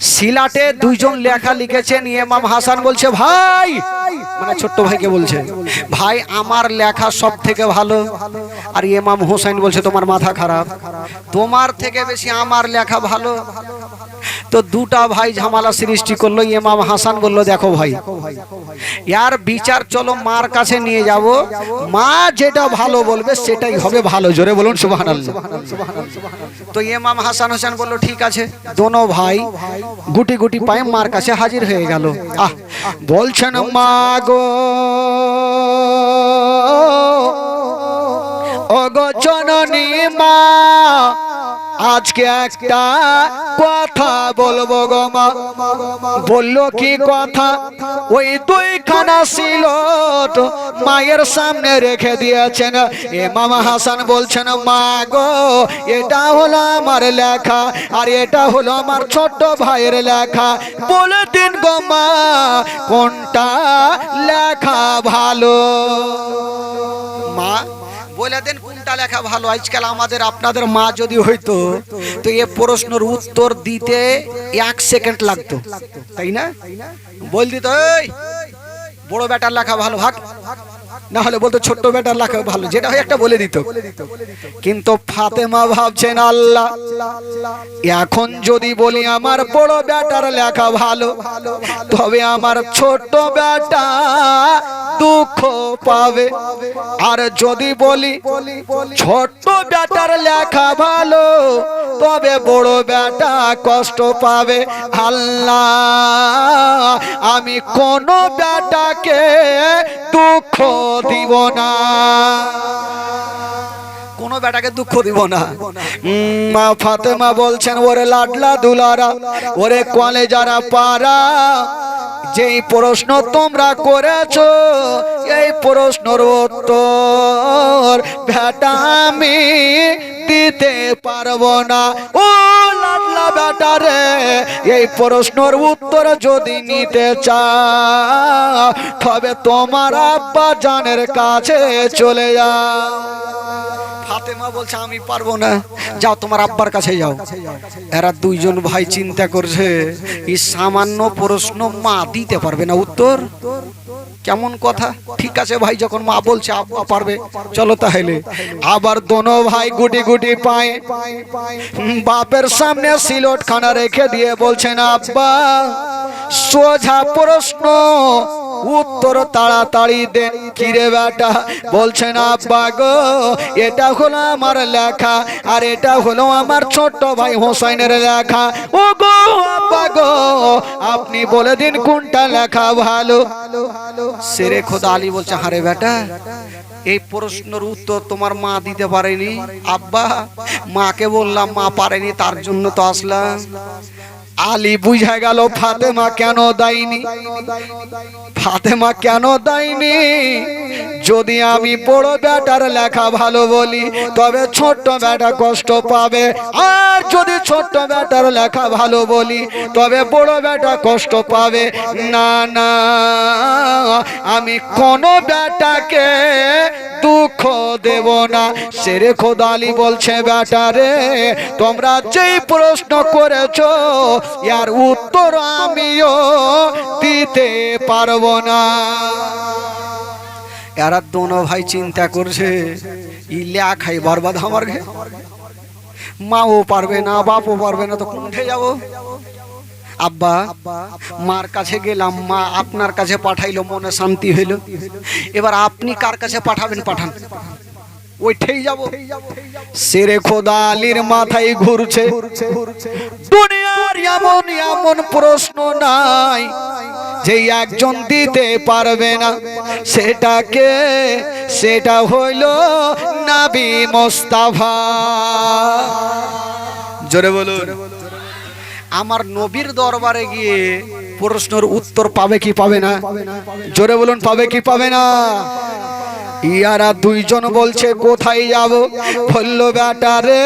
সিলাটে দুইজন লেখা লিখেছেন, ইমাম হাসান বলছে, ভাই! মানে ছোট্ট ভাইকে বলছে, ভাই, আমার লেখা সব থেকে ভালো। আর ইমাম হোসেন বলছে, তোমার মাথা খারাপ। তোমার থেকে বেশি আমার লেখা ভালো। তো দুটা ভাই ঝামেলা সৃষ্টি করল, ইমাম হাসান বলল, দেখো ভাই, ইয়ার বিচার চলো মার কাছে নিয়ে যাব। মা যেটা ভালো বলবে সেটাই হবে ভালো। জোরে বলুন, সুবহানাল্লাহ। তো ইমাম হাসান হোসেন বলল, ঠিক আছে, দোনো ভাই গুটি গুটি পায়ে মার কাছে হাজির হয়ে গেল। আহ, বলছেন, মা গো অগচননী মা আজকে একটা কথা বলব গো মা। বলল কি কথা? ওই দুইখানা ছিল মায়ের সামনে রেখে দিয়েছেন। এ মামা হাসান বলছেন, মা গো, এটা হলো আমার লেখা আর এটা হলো আমার ছোট্ট ভাইয়ের লেখা। বলে দিন গো মা, কোনটা লেখা ভালো? মা, বলে দেন কোনটা লেখা ভালো? আজকাল আমাদের, আপনাদের মা যদি হইতো তো এ প্রশ্নের উত্তর দিতে এক সেকেন্ড লাগতো, তাই না? বল দিত বড় বেটার লেখা ভালো, ভাগ। না হলে বলতো ছোট্ট বেটার লেখা ভালো, যেটা হয় একটা বলে দিত। কিন্তু ফাতেমা ভাবছেন আল্লাহ, এখন যদি বলি আমার বড় বেটার লেখা ভালো, তবে আমার ছোট্ট বেটা দুঃখ পাবে। আর যদি বলি ছোট্ট বেটার লেখা ভালো, তবে বড় বেটা কষ্ট পাবে। আল্লাহ, আমি কোন বেটাকে দুঃখ দিব না। কোনো বেটাকে দুঃখ দিব না। মা ফাতেমা বলছেন, ওরে লাডলা দুলারা, ওরে কলে যারা পারা, যেই প্রশ্ন তোমরা করেছ, এই প্রশ্নর উত্তর ভেটা আমি দিতে পারব না। ও লাডলা বেটা রে এই প্রশ্নর উত্তর যদি নিতে চাও, তবে তোমার আব্বা জানের কাছে চলে যাও। ফাতেমা বলছে, আমি পারব না। যাও তোমার আব্বার কাছে যাও। এরা দুইজন ভাই চিন্তা করছে, এই সামান্য প্রশ্ন মা দিতে পারবে না। উত্তর? কেমন কথা? ঠিক আছে ভাই, যখন মা বলছে আব্বা পারবে। চলো তাহলে। আবার দোনো ভাই গুটি গুটি পায় বাপের সামনে সিলট খানা রেখে দিয়ে বলছেন, আব্বা, সোজা প্রশ্ন, উত্তর তাড়াতাড়ি দেন কিরে বেটা? বলছেন, আব্বা গো, এটা হলো আমার লেখা, আর এটা হলো আমার ছোট্ট ভাই হোসাইনের লেখা। ও গো আপনি বলে দিন কোনটা লেখা ভালো? সেরে খোদা আলী বলছে, হারে বেটা, এই প্রশ্নের উত্তর তোমার মা দিতে পারেনি। আব্বা, মাকে বললাম, মা পারেনি, তার জন্য তো আসলাম। আলী বুঝা গেল ফাতেমা কেন দেয়নি ফাতেমা কেন দেয়নি যদি আমি বড় বেটার লেখা ভালো বলি, তবে ছোট্ট বেটা কষ্ট পাবে। আর যদি ছোট্ট বেটার লেখা ভালো বলি, তবে বড় বেটা কষ্ট পাবে। না না, আমি কোন বেটাকে দুঃখ দেব না। সেরে খোদালি বলছে বেটারে তোমরা যেই প্রশ্ন করেছ ইয়ার উত্তর আমিও দিতে পারব না। এরা দোনো ভাই চিন্তা করছে ইলিয়া খাই বরবাদ আমার ঘে। মাও পারবে না, বাপও পারবে না, তো কোনঠে যাব? আব্বা, মার কাছে গেলাম, মা আপনার কাছে পাঠাইলো, মনে শান্তি হইল। এবার আপনি কার কাছে পাঠাবেন, পাঠান। ওইটাই যাব। সেরে খোদা আলীর মাথায় ঘুরছে। দুনিয়ার এমন এমন প্রশ্ন নাই যে একজন দিতে পারবে না। সেটাকে সেটা হইল নাবি মোস্তাফা। জোরে বলুন। আমার নবীর দরবারে গিয়ে প্রশ্নের উত্তর পাবে কি পাবে না? জোরে বলুন পাবে কি পাবে না? ইয়ারা দুইজন বলছে, কোথায় যাব? বলল, বেটা রে,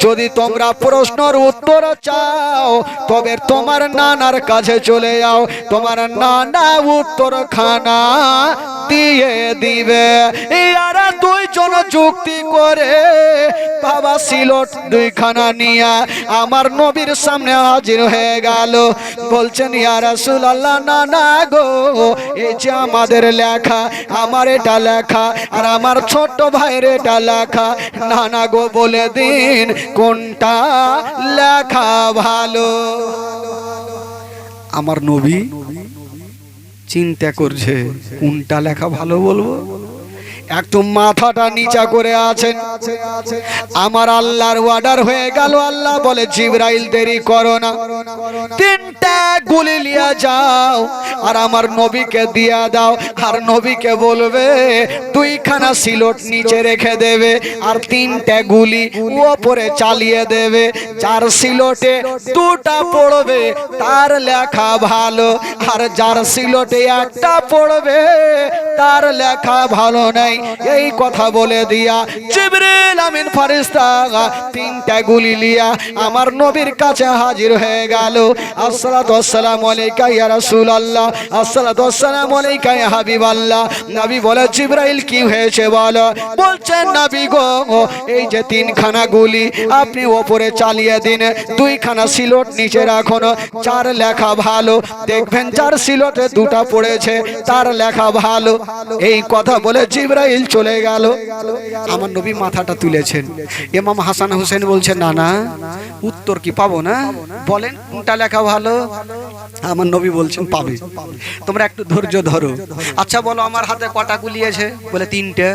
যদি তোমরা প্রশ্নর উত্তর চাও, তবে তোমার নানার কাছে চলে যাও। তোমার নানা উত্তর খানা দিয়ে দিবে। ইয়ারা দুইজন যুক্তি করে, বাবা সিলট দুইখানা নিয়ে, আমার নবীর সামনে হাজির হয়ে গেল। বলছেন ইয়ারা রাসূলুল্লাহ না না গো, এই যে আমাদের লেখা, আমার এটা লেখা আর আমার ছোট ভাইয়ের এটা লেখা না না গো বলে দিন, কোনটা লেখা ভালো? আমার নবী চিন্তা করছে, কোনটা লেখা ভালো বলব? একটু মাথাটা নিচা করে আছেন। আমার আল্লাহর অর্ডার হয়ে গেল, আল্লাহ বলে, জিব্রাইল, দেরি করো না। তিনটা গুলি লিয়া যাও আর আমার নবীকে দিয়া দাও। আর নবীকে বলবে, দুইখানা সিলট নিচে রেখে দেবে আর তিনটা গুলি ওপরে চালিয়ে দেবে। যার সিলটে দুটা পড়বে, তার লেখা ভালো। আর যার সিলটে একটা পড়বে, তার লেখা ভালো নাই। এই কথা বলে দিয়া জিবরিল আমিন ফারিস্তা তিনটা গুলি লিয়া আমার নবীর কাছে হাজির হয়ে গেল। আসসালাতু আসসালামু আলাইকা ইয়া রাসূলুল্লাহ। আসসালাতু আসসালামু আলাইকা ইয়া হাবিবাল্লাহ। নবী বলে, জিবরাইল, কি হয়েছে বলো? বলছেন নবী গো, এই যে তিনখানা গুলি, আপনি ওপরে চালিয়ে দিন। দুইখানা সিলট নিচে রাখুন। চার লেখা ভালো। দেখবেন, চার সিলটে দুটা পড়েছে। তার লেখা ভালো। এই কথা বলে জিব্রাইল চলে গেল। আমার নবী মাথাটা তুলেছেন। এমাম হাসান হোসেন বলছেন, না না, উত্তর কি পাবো না? বলেন, কোনটা লেখা ভালো? আমার নবী বলছেন, পাবে। তোমরা একটু ধৈর্য ধরো। আচ্ছা বলো, আমার হাতে কটা গুলি আছে? বলে, তিনটে।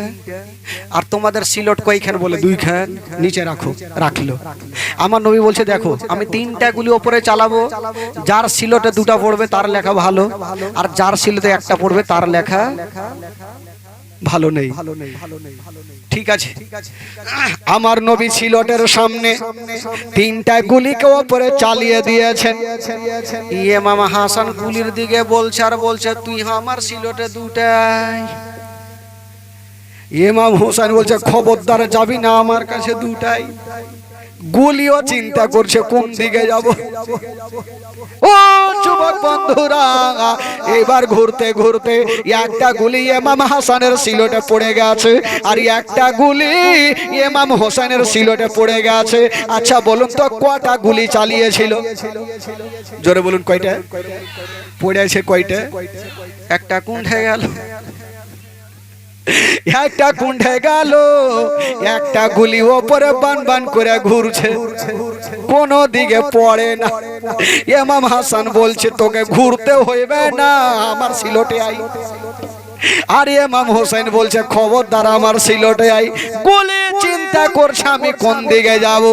আর তোমাদের সিলট কয়খান? বলে, দুইখান। নিচে রাখো, রাখল। আমার নবী বলছে, দেখো, আমি তিনটা গুলি ওপরে চালাবো। যার সিলটে দুটা পড়বে, তার লেখা ভালো। আর যার সিলটে একটা পড়বে, তার লেখা ভালো নেই। ঠিক আছে। আমার নবী সিলটের সামনে। তিনটা গুলিকে ওপরে চালিয়ে দিয়েছেন। ইয়ে মামা হাসান গুলির দিকে বলছে আর বলছে, তুই আমার সিলটে দুটাই ইয়ে ইমাম হোসেন বলছে, খবরদার যাবি না আমার কাছে দুটাই গুলিও চিন্তা করছে কোন দিকে যাব? ও যুবক বন্ধুরা এবার ঘুরতে ঘুরতে একটা গুলি ইমাম হাসানের সিলটে পড়ে গেছে আর একটা গুলি ইমাম হোসেনের সিলটে পড়ে গেছে। আচ্ছা বলুন তো কটা গুলি চালিয়েছিল? জোরে বলুন কয়টা? পড়েছে কয়টা? একটা কুণ্ঠে গেল। একটা কুণ্ঠে গেল, একটা গুলি ওপরে বান বান করে ঘুরছে। কোন দিকে পড়ে না। এমাম হাসান বলছে, তোকে ঘুরতে হইবে না, আমার সিলোটে আই। আর এমাম হোসেন বলছে, খবরদার, আমার সিলোটে আই। গুলি চিন্তা করছে, আমি কোন দিকে যাব?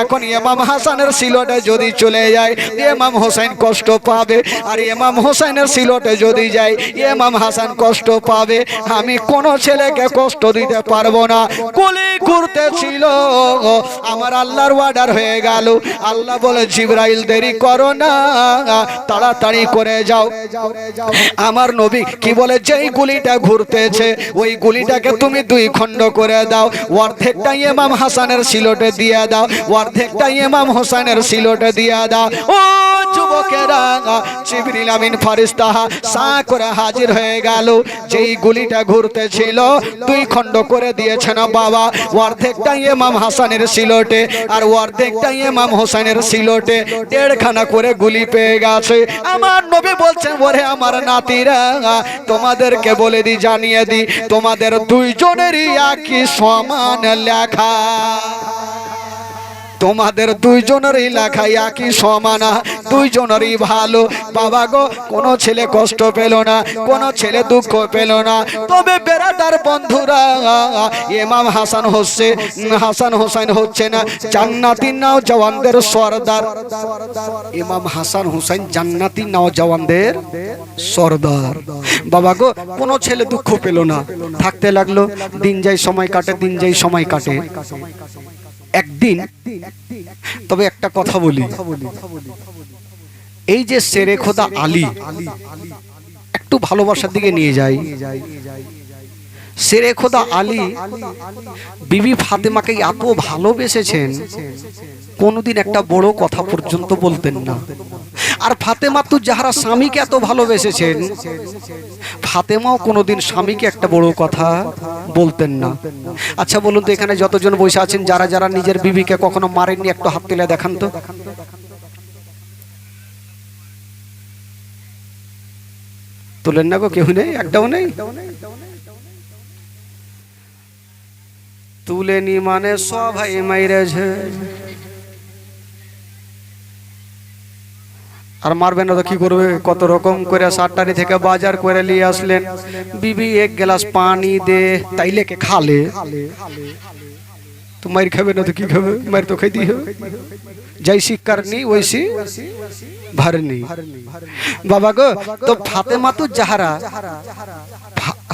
এখন ইমাম হাসানের সিলটে যদি চলে যায়, ইমাম হোসেন কষ্ট পাবে। আর ইমাম হোসেনের সিলটে যদি যাই ইমাম হাসান কষ্ট পাবে। আমি কোন ছেলেকে কষ্ট দিতে পারব না। গুলি ঘুরতেছিল আমার আল্লাহর অর্ডার হয়ে গেল। আল্লাহ বলে, জিব্রাইল, দেরি করো না। তাড়াতাড়ি করে যাও। আমার নবী কি বলে, যেই গুলিটা ঘুরতেছে, ওই গুলিটাকে তুমি দুই খণ্ড করে দাও। অর্ধেকটা ইমাম হাসানের সিলটে দিয়ে দাও। অর্ধেকটা ইমাম হোসেনের সিলটে দিয়ে দাও। ও যুবকেরা সা করে হাজির হয়ে গেল। যেই গুলিটা ঘুরতেছিল, দুই খণ্ড করে বাবা। অর্ধেকটা হাসানের সিলটে আর অর্ধেকটা হোসেনের সিলটে দেড়খানা করে গুলি পেয়ে গেছে। আমার নবী বলছেন, ওরে আমার নাতিরা, তোমাদেরকে বলে দি, জানিয়ে দি, তোমাদের দুইজনেরই একই সমান লেখা দেখা তোমাদের দুইজনেরই লেখা একই সমানা? দুইজনেরই ভালো। বাবা গো, কোনো ছেলে কষ্ট পেল না, কোনো ছেলে দুঃখ পেল না। তবে বেড়াদার বন্ধুরা এমাম হাসান হচ্ছে, হাসান হোসেন হচ্ছে না, জান্নাতি নাও জওয়ানদের সর্দার। ইমাম হাসান হোসেন জান্নাতি নাও জওয়ানদের সর্দার। বাবা গো, কোনো ছেলে দুঃখ পেল না, থাকতে লাগল, দিন যাই সময় কাটে, দিন যাই সময় কাটে। একদিন, তবে একটা কথা বলি। এই যে সেরে খোদা আলী, একটু ভালোবাসার দিকে নিয়ে যাই। সেরে খোদা আলী, বিবি ফাতেমাকে এত ভালোবেসেছেন, কোনোদিন একটা বড় কথা পর্যন্ত বলতেন না। আর ফাতেমা তু যাহারা স্বামীকে এত ভালোবেসেছেন, ফাতেমাও কোনোদিন স্বামীকে একটা বড় কথা বলতেন না। আচ্ছা বলুন তো এখানে যতজন বসে আছেন, যারা যারা নিজের বিবিকে কখনো মারেননি, একটু হাত তুলে দেখান তো। তুলেন না গো, কেউ নেই? একটাও নেই? তুলেনি মানে সবাই মাইরেছে। আর মারবে না তো কি করবে? কত রকম করে সাতটারি থেকে বাজার করে নিয়ে আসলেন। বিবি, এক গ্লাস পানি দে, তাইলে কে খালে? তো মার খাবে না তো কি খাবে? মার তো খাইতেই হবে। যাই শিকার নেই ওইসি ভরনি বাবা গো, তো ফাতেমা তো জাহারা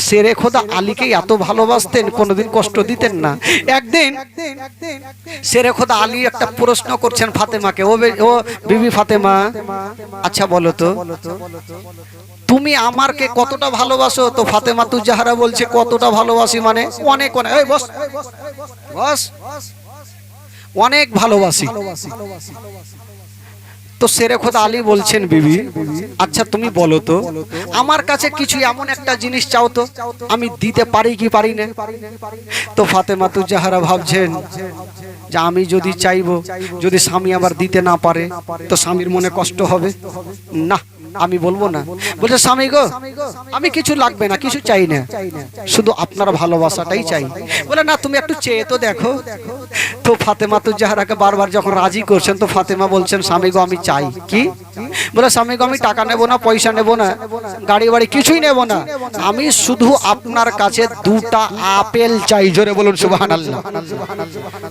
শেরে খোদা আলীকে এত ভালোবাসতেন কোনোদিন কষ্ট দিতেন না একদিন শেরে খোদা আলী একটা প্রশ্ন করছেন ফাতেমাকে ও ও বিবি ফাতেমা আচ্ছা বলো তো তুমি আমারকে কতটা ভালোবাসো তো ফাতেমা তু যাহারা বলছে কতটা ভালোবাসি মানে অনেক অনেক এই বস বস অনেক ভালোবাসি তো সেরে খোদা আলী বলছেন, বিবি আচ্ছা তুমি বলো তো, আমার কাছে কিছু এমন একটা জিনিস চাও তো, আমি দিতে পারি কি পারি না? তো ফাতেমা তু যাহারা ভাবছেন যে আমি যদি চাইব, যদি স্বামী আবার দিতে না পারে, তো স্বামীর মনে কষ্ট হবে? না। আমি বলব না। বলছে স্বামী গো আমি কিছু লাগবে না কিছু চাই না শুধু আপনার ভালোবাসাটাই চাই। বলে না তুমি একটু চেয়ে তো দেখো। তো ফাতেমা তো যাহারাকে বারবার যখন রাজি করছেন তো ফাতেমা বলছেন স্বামী গো আমি চাই। কি? বলে স্বামী গো আমি টাকা নেব না পয়সা নেব না গাড়ি বাড়ি কিছুই নেব না। আমি শুধু আপনার কাছে দুটা আপেল চাই। জোরে বলুন আল্লাহ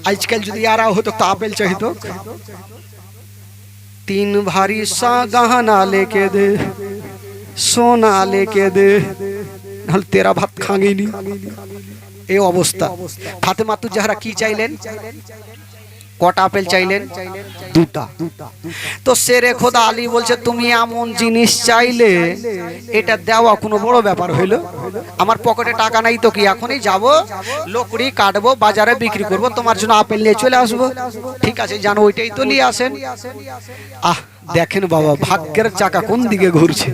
আজকাল যদি আর হতো তো আপেল চাইতো। তিন ভারী সা গহনা লেকে দে, সোনা লেকে দে, নাহলে তেরা ভাত খাঙেনি। এ অবস্থা। ফাতেমাতু যাহারা কি চাইলেন? কটা আপেল চাইলেন? দুটা। তো সেরে খোদা আলী বলছে তুমি এমন জিনিস চাইলে এটা দেওয়া কোনো বড় ব্যাপার হইল। আমার পকেটে টাকা নাই তো কি এখনই যাব? লোকড়ি কাটবো বাজারে বিক্রি করব তোমার জন্য আপেল নিয়ে চলে আসব। ঠিক আছে জানো ওইটাই তো নিয়ে আসেন। আহ দেখেন বাবা ভাগ্যের চাকা কোন দিকে ঘুরছে?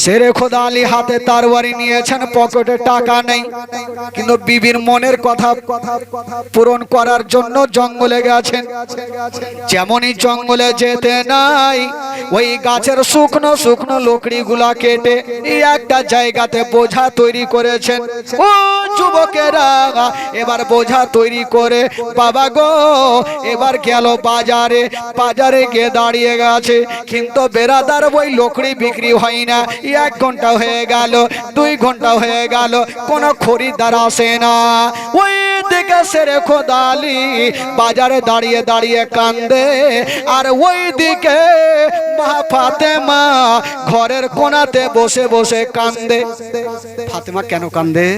সেরে খোদা আলী হাতে তারবারি নিয়েছেন পকেটে টাকা নেই। কিন্তু বিবির মনের কথা পূরণ করার জন্য জঙ্গলে গেছেন। যেমনই জঙ্গলে যেতে নাই ওই গাছের শুকনো শুকনো লকড়ি গুলা কেটে একটা জায়গাতে বোঝা তৈরি করেছেন। ও যুবকেরা এবার বোঝা তৈরি করে বাবা গো এবার গেল বাজারে বাজারে গিয়ে দাঁড়িয়ে গেছে কিন্তু বেরাদার ওই লোকড়ি বিক্রি হয় না। এক ঘণ্টা হয়ে গেল, দুই ঘণ্টা হয়ে গেল, কোনো খরিদার আসে না। ওই দিকে সেরে খোদালি বাজারে দাঁড়িয়ে দাঁড়িয়ে কান্দে। আর ওই দিকে মা ফাতেমা ঘরের কোনাতে বসে বসে কান্দে। ফাতেমা কেন কান্দে?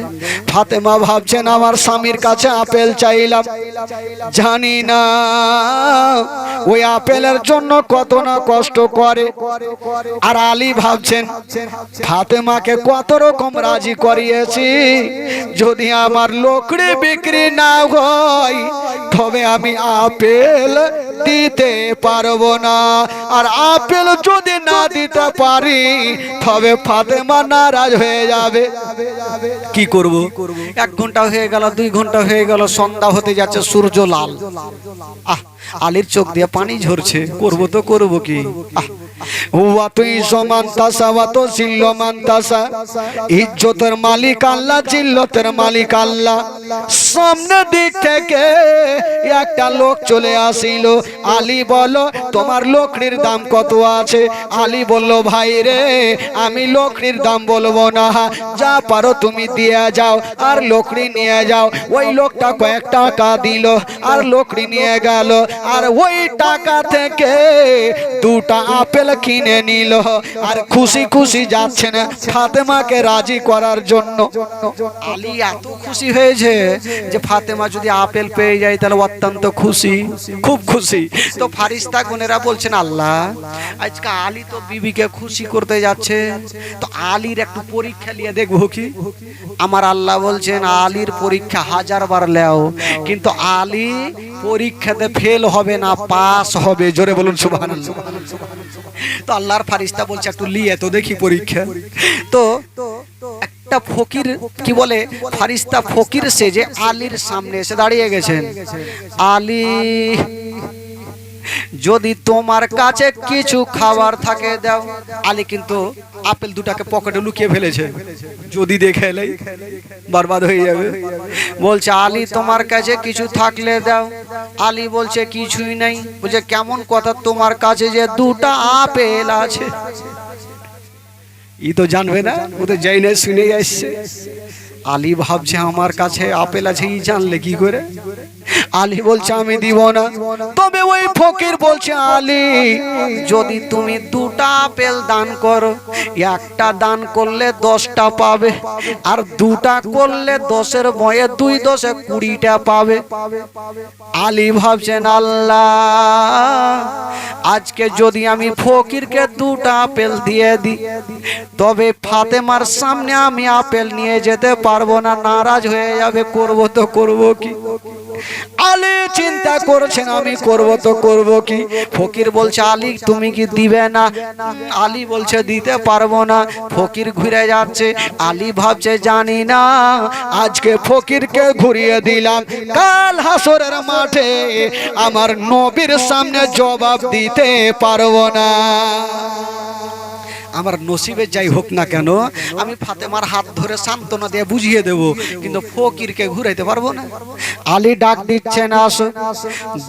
ফাতেমা ভাবছেন, আমার স্বামীর কাছে আপেল চাইলাম। জানি না। ওই আপেলের জন্য কত না কষ্ট করে। আর আলী ভাবছেন, ফাতেমাকে কত রকম রাজি করিয়েছি। যদি আমার লোকড়ি বিক্রি না হয়, তবে আমি আপেল দিতে পারব না। আর আপেল যদি না দিতে পারি, তবে ফাতেমা নারাজ হয়ে যাবে। কি করব? এক ঘণ্টা হয়ে গেল, দুই ঘণ্টা হয়ে গেল, সন্ধ্যা হতে যাচ্ছে, সূর্য লাল। আহ, আলীর চোখ দিয়ে পানি ঝরছে, করব তো করব কি? আহ তাসা তাসা। ইজ্জতের মালিক আল্লাহ চিল্লতের মালিক আল্লাহ। সামনে দিক থেকে একটা লোক চলে আসিল। আলী বলো তোমার লোকড়ির দাম কত আছে? আলী বলল, ভাই রে, আমি লোকড়ির দাম বলব না। যা পারো তুমি দিয়ে যাও, আর লোকড়ি নিয়ে যাও। ওই লোকটা কয়েক টাকা দিল, আর লোকড়ি নিয়ে গেল। আর ওই টাকা থেকে দুটা আপেল কিনে নিল। আর খুশি খুশি যাচ্ছেন ফাতেমাকে রাজি করার জন্য। আলী এত খুশি হয়েছে যে ফাতেমা যদি আপেল পেয়ে যায় তাহলে অত্যন্ত খুশি, খুব খুশি। তো ফারিস্তা গুনেরা বলছেন, আল্লাহ, আজকে আলী তো বিবিকে খুশি করতে যাচ্ছে। তো আলীর একটু পরীক্ষা নিয়ে দেখব কি? আমার আল্লাহ বলছেন, আলীর পরীক্ষা হাজার বার লেও, কিন্তু আলী পরীক্ষাতে ফেল হবে না, পাস হবে। জোরে বলুন, সুবহানাল্লাহ। তো আল্লাহর ফারিস্তা বলছে, একটু লিয়ে তো দেখি পরীক্ষা। তো একটা ফকির কি বলে, ফারিস্তা ফকির সেজে আলীর সামনে এসে দাঁড়িয়ে গেছেন। আলী যদি তোমার কাছে কিছু খাবার থাকে, দাও। আলী কিন্তু আপেল দুটাকে পকেটে লুকিয়ে ফেলেছে। যদি দেখে এলেই বরবাদ হয়ে যাবে। বলছে, আলী, তোমার কাছে কিছু থাকলে দাও। আলী বলছে, কিছুই নাই। বলছে, কেমন কথা, তোমার কাছে যে দুটা আপেল আছে। ই তো জানবে না, ও তো যাই না শুনে আসছে। আলী ভাবছে আমার কাছে আপেল আছে ই জানলে কি করে? আলী বলছে, আমি দিব না। তবে ওই ফকির বলছে, আলী, যদি তুমি দুটা আপেল দান করো, একটা দান করলে দশটা পাবে, আর দুটা করলে দশের বয়ে দুই দশে কুড়িটা পাবে। আলী ভাবছেন, আল্লাহ আজকে যদি আমি ফকিরকে দুটা আপেল দিয়ে দিই, তবে ফাতেমার সামনে আমি আপেল নিয়ে যেতে পারব না, নারাজ হয়ে যাবে, করব তো করব কি? আলী চিন্তা করছেন, আমি করব তো করব কি? ফকির বলছে, আলী, তুমি কি দিবে না? আলী বলছে, দিতে পারব না। ফকির ঘুরে যাচ্ছে। আলী ভাবছে, জানি না, আজকে ফকিরকে ঘুরিয়ে দিলাম। কাল হাসরের মাঠে আমার নবীর সামনে জবাব দিতে পারব না। আমার নসিবে যাই হোক না কেন, আমি ফাতেমার হাত ধরে সান্ত্বনা দিয়ে বুঝিয়ে দেব, কিন্তু ফকিরকে ঘুরাইতে পারব না। আলী ডাক দিচ্ছেন, আস।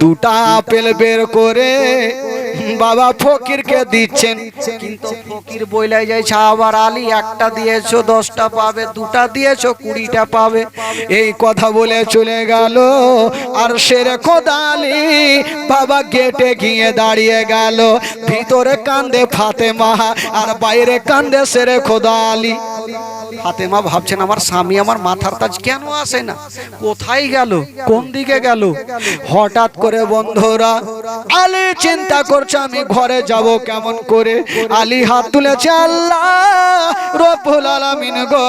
দুটা আপেল বের করে বাবা ফকিরকে দিচ্ছেন। কিন্তু ফকির বইলাই যাইছে আবার আলী একটা দিয়েছ দশটা পাবে দুটা দিয়েছ কুড়িটা পাবে। এই কথা বলে চলে গেল। আর সেরে খোদা আলী বাবা গেটে গিয়ে দাঁড়িয়ে গেল। ভিতরে কান্দে ফাতেমা আর বাইরে কান্দে সেরে খোদা আলী। ফাতেমা ভাবছেন, আমার স্বামী আমার মাথার তাজ কেন আসে না? কোথায় গেল? কোন দিকে গেল? হঠাৎ করে বন্ধুরা আলী চিন্তা করছে, আমি ঘরে যাব কেমন করে? আলী হাত তুলেছে, আল্লাহ গো,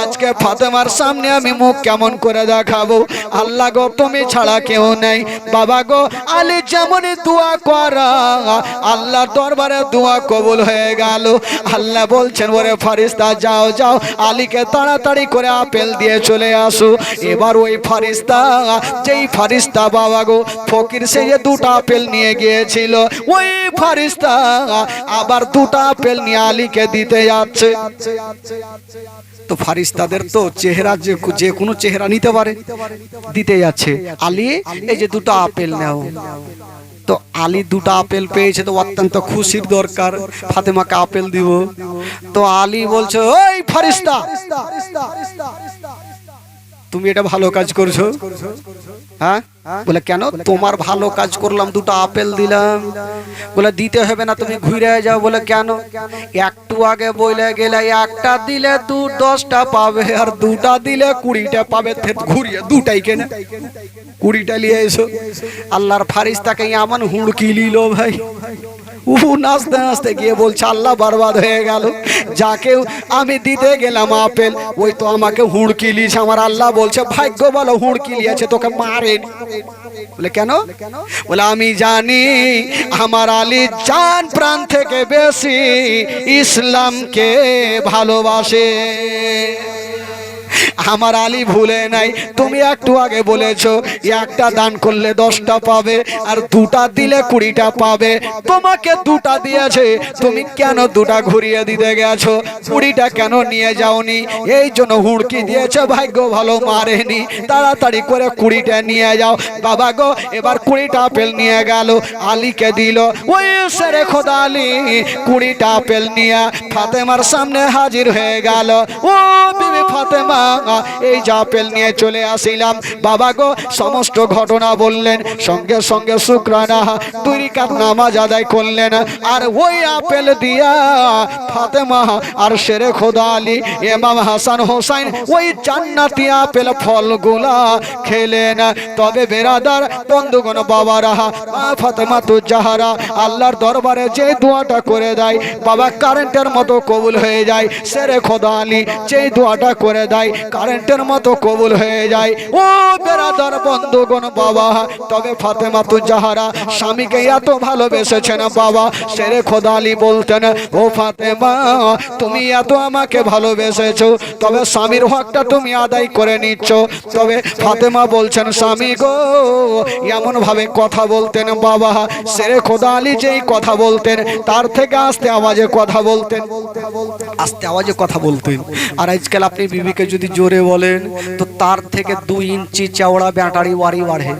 আজকে ফাতেমার সামনে আমি মুখ কেমন করে দেখাবো? আল্লাহ গো, তুমি ছাড়া কেউ নেই। বাবা গো, আলী যেমনই দোয়া করা, আল্লাহর দরবারে দোয়া কবুল হয়ে গেল। আল্লাহ বলছেন, ওরে ফারিস্তা যাও যাও। আলীকে তাড়াতাড়ি করে আপেল দিয়ে চলে আসো। এবার ওই ফারিস্তা, যেই ফারিস্তা বাবা গো, ফকির সে যে দুটো আপেল নিয়ে গিয়েছিল, ওই ফারিস্তা আবার দুটো আপেল নিয়ে আলীকে দিতে যাচ্ছে। তো ফারিস্তাদের তো চেহারা যে যে কোনো চেহারা নিতে পারে, দিতে যাচ্ছে। আলী, এই যে দুটো আপেল নাও। তো আলী দুটো আপেল পেয়েছে তো অত্যন্ত খুশির দরকার। ফাতেমাকে আপেল দিব। তো আলী বলছে, ওই ফারিস্তা তুমি এটা ভালো কাজ করছ? হ্যাঁ? বলে, কেন? তোমার ভালো কাজ করলাম, দুটো আপেল দিলাম। বলে, দিতে হবে না, তুমি ঘুরে যাও। বলে, কেন? একটু আগে বলে গেলে একটা দিলে দু, দশটা পাবে, আর দুটা দিলে কুড়িটা পাবে। ঘুরিয়ে দুটাই কেনে। কুড়িটা নিয়ে এসো। আল্লাহর ফারিস তাকে এমন হুড়কি লিল ভাই। উ নাচতে নাচতে গিয়ে বলছে, আল্লাহ বরবাদ হয়ে গেল। যাকে আমি দিতে গেলাম আপেল, ওই তো আমাকে হুড়কি লিয়েছে আমার আল্লাহ বলছে, ভাগ্য বলো হুড়কি লিয়েছে তোকে মারে বলে, কেন? বলে, আমি জানি আমার আলী জান প্রাণ থেকে বেশি ইসলামকে ভালোবাসে। আমার আলী ভুলে নাই। তুমি একটু আগে বলেছ, একটা দান করলে দশটা পাবে আর দুটা দিলে কুড়িটা পাবে। তোমাকে দুটা দিয়েছে, তুমি কেন দুটা ঘুরিয়ে দিতে গেছো? কুড়িটা কেন নিয়ে যাওনি? এই জন্য হুড়কি দিয়েছে ভাগ্য ভালো মারেনি। তাড়াতাড়ি করে কুড়িটা নিয়ে যাও। বাবা গো, এবার কুড়িটা আপেল নিয়ে গেল, আলীকে দিল। ওই সেরে খোদা আলী, কুড়িটা আপেল নিয়ে ফাতেমার সামনে হাজির হয়ে গেল। ও বিবি ফাতেমা এই যা আপেল নিয়ে চলে আসিলাম। বাবা গো, সমস্ত ঘটনা বললেন। সঙ্গে সঙ্গে শুক্রানা দুই কাত নামাজ আদায় করলেন। আর ওই আপেল দিয়া ফাতেমা আর শেরে খোদা আলী এমাম হাসান হোসাইন ওই জান্নাতি আপেল ফলগুলা খেলেন। তবে বেরাদার, বন্ধুগণ, বাবারা, মা ফাতেমা তু জাহারা, আল্লাহর দরবারে যে দোয়াটা করে দেয়, বাবা কারেন্টের মতো কবুল হয়ে যায়। সেরে খোদা আলী যে দোয়াটা করে দেয় কারেন্টের মতো কবুল হয়ে যায়। ও বেরাদার বন্ধুগণ বাবা, তবে ফাতেমা তু জাহারা, স্বামীকে এত ভালোবেসেছেন বাবা, সেরে খোদালি বলতেন, ও ফাতেমা, তুমি এত আমাকে ভালোবেসেছো, তবে স্বামীর হকটা তুমি আদায় করে নিচ্ছ। তবে ফাতেমা বলছেন, স্বামী গো এমন ভাবে কথা বলতেন বাবা, সেরে খোদা আলী যেই কথা বলতেন, তার থেকে আস্তে আওয়াজে কথা বলতেন। আস্তে আওয়াজে কথা বলতেন। আর আজকাল আপনি বিবিকে যদি জোরে বলেন তো তার থেকে দুই ইঞ্চি চওড়া ব্যাটারি ওয়ারি বাড়ে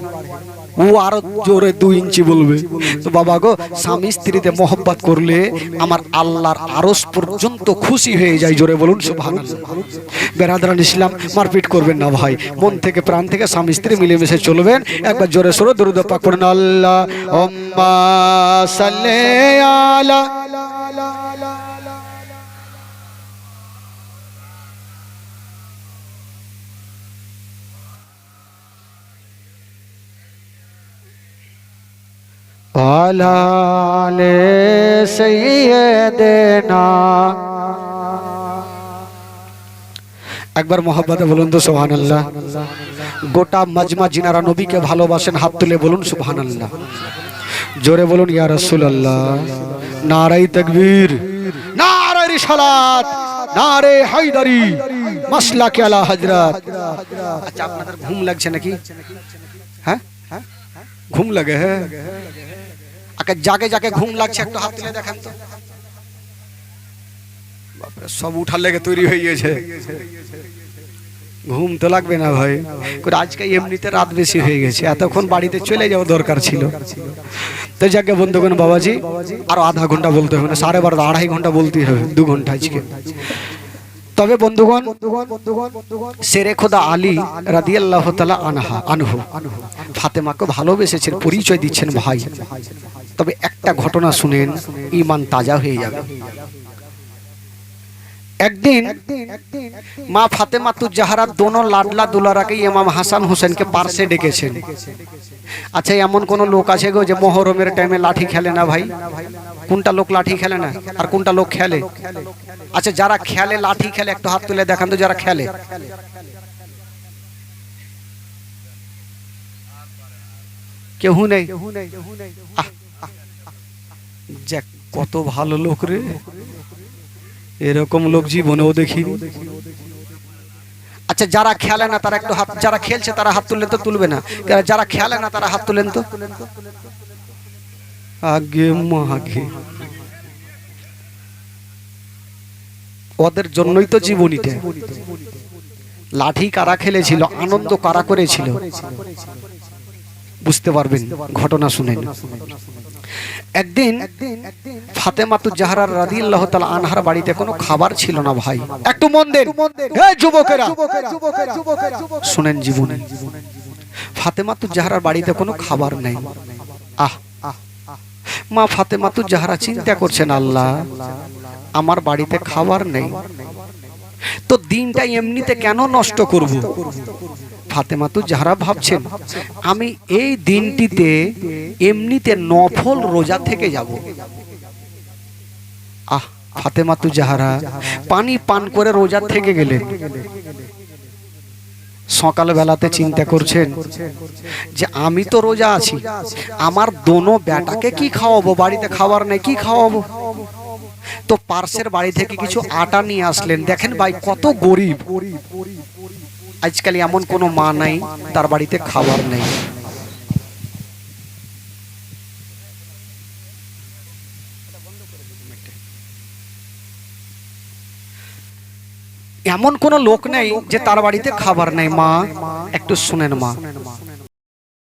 ও আরও জোরে দুই ইঞ্চি বলবে তো বাবা গো স্বামী স্ত্রীতে মহব্বত করলে আমার আল্লাহর আরস পর্যন্ত খুশি হয়ে যায় জোরে বলুন বেরাদারান ইসলাম মারপিট করবেন না ভাই মন থেকে প্রাণ থেকে স্বামী স্ত্রী মিলেমিশে চলবেন একবার জোরে সরো দরুদ পাক করেন আল্লাহ आलाल सैयदना। একবার মহাব্বাতে বলুন তো সোহান আল্লাহ গোটা মাজমা জিনারা নবীকে ভালোবাসেন, হাত তুলে বলুন সুহান আল্লাহ জোরে বলুন, ইয়া রসুল আল্লাহ নারাই তকবীর নারাই রিসালাত নারে হাইদারি মাসলা কে আলা হজরত আচ্ছা আপনাদের ঘুম লাগছে নাকি? হ্যাঁ? ঘুম লাগে হ্যাঁ? আগে যাকে যাকে ঘুম লাগছে, একটু হাত তুলে দেখেন তো। সব উঠার লেগে তৈরি হয়ে গেছে ঘুম তো লাগবে না ভাই। আজকে এমনিতে রাত বেশি হয়ে গেছে, এতক্ষণ বাড়িতে চলে যাওয়া দরকার ছিল। তো যাকে বন্ধুগণ, বাবাজি, আরও আধা ঘণ্টা বলতে হবে না, সাড়ে বারো আড়াই ঘণ্টা বলতেই হবে, দু ঘণ্টা আজকে। তবে বন্ধুগণ, সেরে খোদা আলী রাদি আল্লাহ আনহা, আনহু। ফাতেমাকে ভালোবেসেছেন, পরিচয় দিচ্ছেন ভাই। তবে একটা ঘটনা শুনেন ইমান তাজা হয়ে যাবে। একদিন মা ফাতেমা তু জাহারা দোনো লাডলা দুলারাকে ইমাম হাসান হোসেনকে পার্শ্বে ডেকেছেন। আচ্ছা এমন কোন লোক আছে গো যে মহরমের টাইমে লাঠি খেলে না ভাই? কোনটা লোক লাঠি খেলে না? আর কোনটা লোক খেলে? আচ্ছা যারা খেলে, লাঠি খেলে, একটু হাত তুলে দেখান তো যারা খেলে। কেউ নেই? যাক, কত ভালো লোক রে। এরকম লোক জীবনেও দেখিনি। আচ্ছা যারা খেলে না তারা একটু হাত যারা খেলছে তারা হাত তুললে তো তুলবে না। যারা খেলে না তারা হাত তুলেন তো? আগে মা আগে ওদের জন্যই তো জীবনীটা। লাঠি কারা খেলেছিল আনন্দ কারা করেছিল? বুঝতে পারবেন ঘটনা শুনেন। একদিন ফাতেমাতু জাহরার রাদিয়াল্লাহু তাআলা আনহার বাড়িতে কোনো খাবার ছিল না ভাই। একটু মন দেন। যুবকেরা। শুনেন জীবনে। ফাতেমাতু জাহরার বাড়িতে কোনো খাবার নাই। আহ। মা ফাতেমাতু জাহরা চিন্তা করছেন, আল্লাহ, আমার বাড়িতে খাবার নেই। তো দিনটা এমনিতে কেন নষ্ট করব? ফাতেমা তো যারা ভাবছেন, আমি এই দিনটিতে এমনিতে নফল রোজা থেকে যাব। আহ, ফাতেমা তু যাহারা পানি পান করে রোজা থেকে গেলেন। সকাল বেলাতে চিন্তা করছেন যে আমি তো রোজা আছি, আমার দোনো বেটাকে কি খাওয়াবো, বাড়িতে খাবার নেই, কি খাওয়াবো? তো পার্সের বাড়ি থেকে কিছু আটা নিয়ে আসলেন। দেখেন ভাই, কত গরিব। আজকাল এমন কোনো মা নাই, তার বাড়িতে খাবার নেই। এমন কোন লোক নেই যে তার বাড়িতে খাবার নেই, মা, একটু শুনেন, মা।